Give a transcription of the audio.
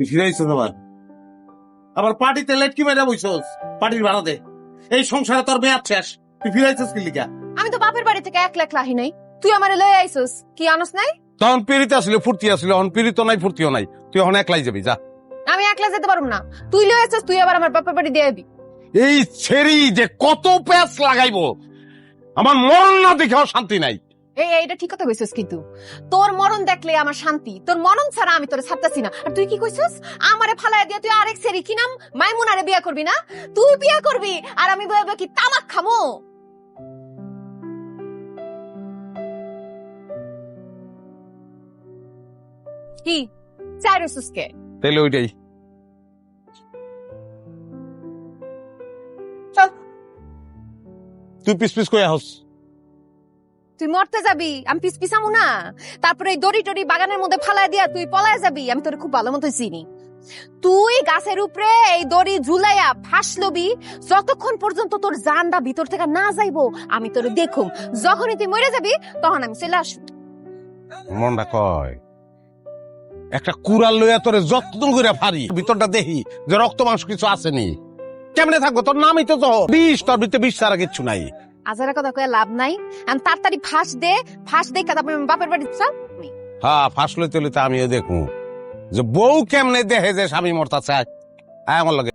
তুই ফিরাইছিস আবার? পার্টিতে লেট কি মেরে বইছস পার্টির ভাড়া দে এই সংসারে তোর মেয়াদ শেষ তুই ফিরাইছিস কি লিগা? আমি তো বাপের বাড়ি থেকে এক লাখ লাহি নাই। তুই আমারে লয়ে আইছস কি আনস নাই? তখন পিড়িতে আসলে ফুর্তি আসলে এখন পিড়িত নাই ফুর্তিও নাই। তুই এখন একলাই যাবি যা। আমি একলা যেতে পারব না। তুই লয়ে আইছস তুই আবার আমার বাপের বাড়ি দিয়ে আবি এই ছেড়ি যে কত প্যাচ লাগাইবো আমার মরণ না দেখেও শান্তি নাই। এই এইটা ঠিক কথা কইছস কিন্তু। তোর মরণ দেখলে আমার শান্তি তোর মরণ ছাড়া আমি তোরে ছাড়তাছি না। আর তুই কি কইছস? আমারে ফালায় দিয়ে তুই আরেক সেরি কি নাম? মাইমুনারে বিয়া করবি না? তুই বিয়া করবি আর আমি বলব কি তামাক খামো? কি? চাই রসুসকে তাইলে ওইটাই। তুই পিস পিস করে হস। তুই মরতে যাবি, আমি পিস পিসামু না। তারপরে এই দড়ি টড়ি বাগানের মধ্যে ফালায় দিয়া তুই পলায় যাবি, আমি তোর খুব ভালো মতো চিনি। তুই গাছের উপরে এই দড়ি ঝুলাইয়া ফাঁসলবি যতক্ষণ পর্যন্ত তোর জানটা ভিতর থেকে না যাইবো, আমি তোর দেখুম। যখনই তুই মরে যাবি, তখন আমি চলে আসব। মনটা কয়, একটা কুড়াল লইয়া তোরে যত্ন করে ফারি ভিতরটা দেখি যে রক্ত মাংস কিছু আসেনি। কেমনে থাকব? তোর নামই তো তো বিষ, তোর ভিতরে বিষ ছাড়া কিচ্ছু নাই। আজারা কথা কয়ে লাভ নাই। আমি তাড়াতাড়ি ফাঁস দে ফাঁস দে তারপরে বাপের বাড়ি চল হ্যাঁ ফাঁস লইতে লইতে আমিও দেখু যে বউ কেমনে দেখে যে স্বামী মরতা চায় আমার লগে।